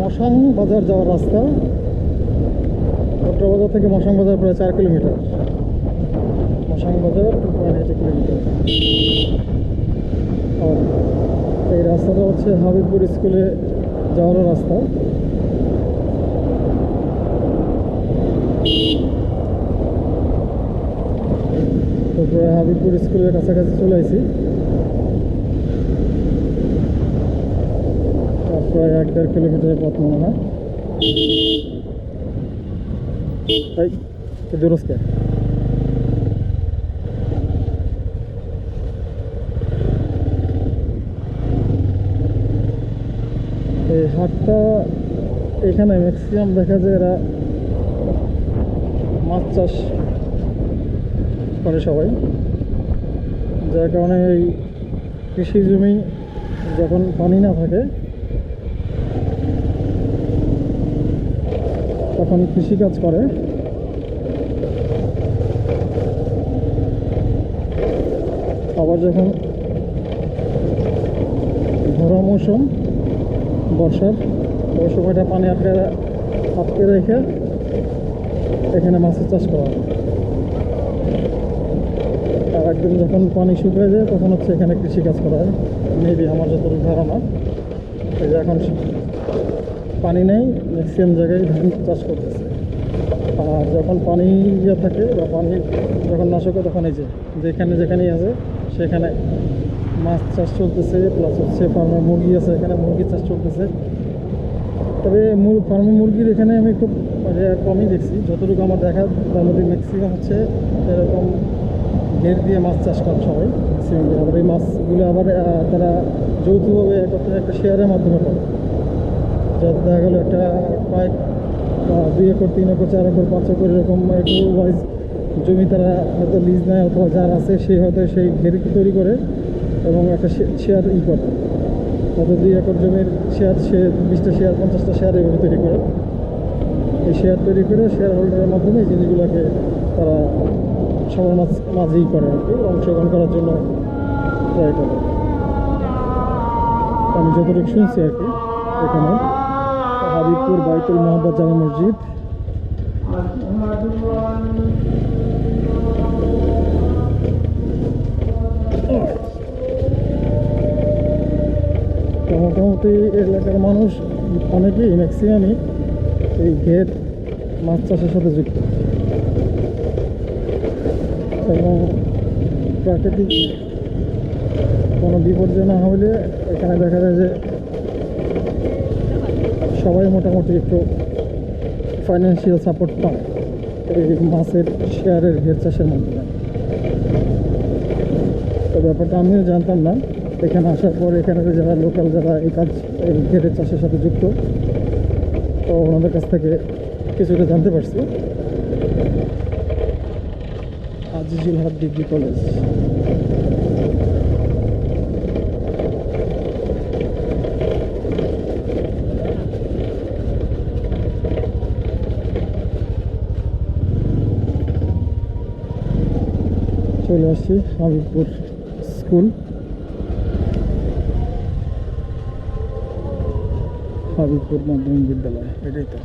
মশাং বাজার যাওয়ার রাস্তা। কটরা বাজার থেকে মশাং বাজার প্রায় চার কিলোমিটার। মশাং বাজার টু কিলোমিটার। আর এই রাস্তাটা হচ্ছে হাবিবপুর স্কুলে যাওয়ার রাস্তা। তারপরে হাবিবপুর স্কুলের কাছাকাছি চলে আসি আর প্রায় এক দেড় কিলোমিটারের পথ মনে হয়। দুরস্কে এই হাটটা এখানে ম্যাক্সিমাম দেখা যায় এরা মাছ চাষ করে সবাই। যার কারণে এই কৃষি জমি যখন পানি না থাকে তখন কৃষিকাজ করে। আবার যখন ভরা মৌসুম, বর্ষার ওই সময়টা পানি আটকে আটকে রেখে এখানে মাছের চাষ করা হয়। আর একদম যখন পানি শুকিয়ে যায়, তখন হচ্ছে এখানে কৃষিকাজ করা হয়। মেবি আমার যতটুকু ধারণা। এই যে এখন পানি নেই ম্যাক্সিমাম জায়গায় ধান চাষ করতেছে। আর যখন পানি ইয়ে থাকে বা পানি যখন নাশক হয় তখন এই যে, যেখানে যেখানেই আছে, সেখানে মাছ চাষ চলতেছে প্লাস হচ্ছে ফার্মে মুরগি আছে, এখানে মুরগি চাষ চলতেছে। তবে মূল ফার্মে মুরগির এখানে আমি খুব কমই দেখছি। যতটুকু আমার দেখা তার মধ্যে ম্যাক্সিমাম হচ্ছে এরকম ঘের দিয়ে মাছ চাষ করে সবাই ম্যাক্সিমাম আবার এই মাছগুলো আবার তারা যৌথভাবে একত্রে একটা শেয়ারের মাধ্যমে করে। যাতে দেখা গেলো একটা কয়েক দুই একর তিন একর, চার একর, পাঁচ একর এরকম একটু ওয়াইজ জমি তারা হয়তো লিজ নেয় অথবা যার আছে, সে হয়তো সেই ঘের তৈরি করে এবং একটা শেয়ার ই করে। হয়তো দুই একর জমির শেয়ার সে বিশটা শেয়ার পঞ্চাশটা শেয়ার এভাবে তৈরি করে। এই শেয়ার তৈরি করে শেয়ার হোল্ডারের মাধ্যমে এই জিনিসগুলোকে তারা সবার মাঝ, মাঝেই করে আর কি, অংশগ্রহণ করার জন্য ট্রাই করে। আমি যতটুকু শুনছি আর কি, এখানে। হাবিবপুর বাইতুল মোহাম্মদ জামা মসজিদ। মোটামুটি এলাকার মানুষ অনেকেই ম্যাক্সিমামই এই ঘের মাছ চাষের সাথে যুক্ত। এবং প্রাকৃতিক কোনো বিপর্যয় না হলে এখানে দেখা যায় যে সবাই মোটামুটি একটু ফাইন্যান্সিয়াল সাপোর্ট পায়। এই মাছের শেয়ারের ঘের চাষের মাধ্যমে। তো ব্যাপারটা আমিও জানতাম না। এখানে আসার পর এখানে যারা লোকাল যারা এই কাজ, এই ঘেরের চাষের সাথে যুক্ত, তো ওনাদের কাছ থেকে কিছুটা জানতে পারছি। Azizul Haque degree college. চলে আসছি হাবিবপুর স্কুল। হাবিবপুর মাধ্যমিক বিদ্যালয় এটাই তো।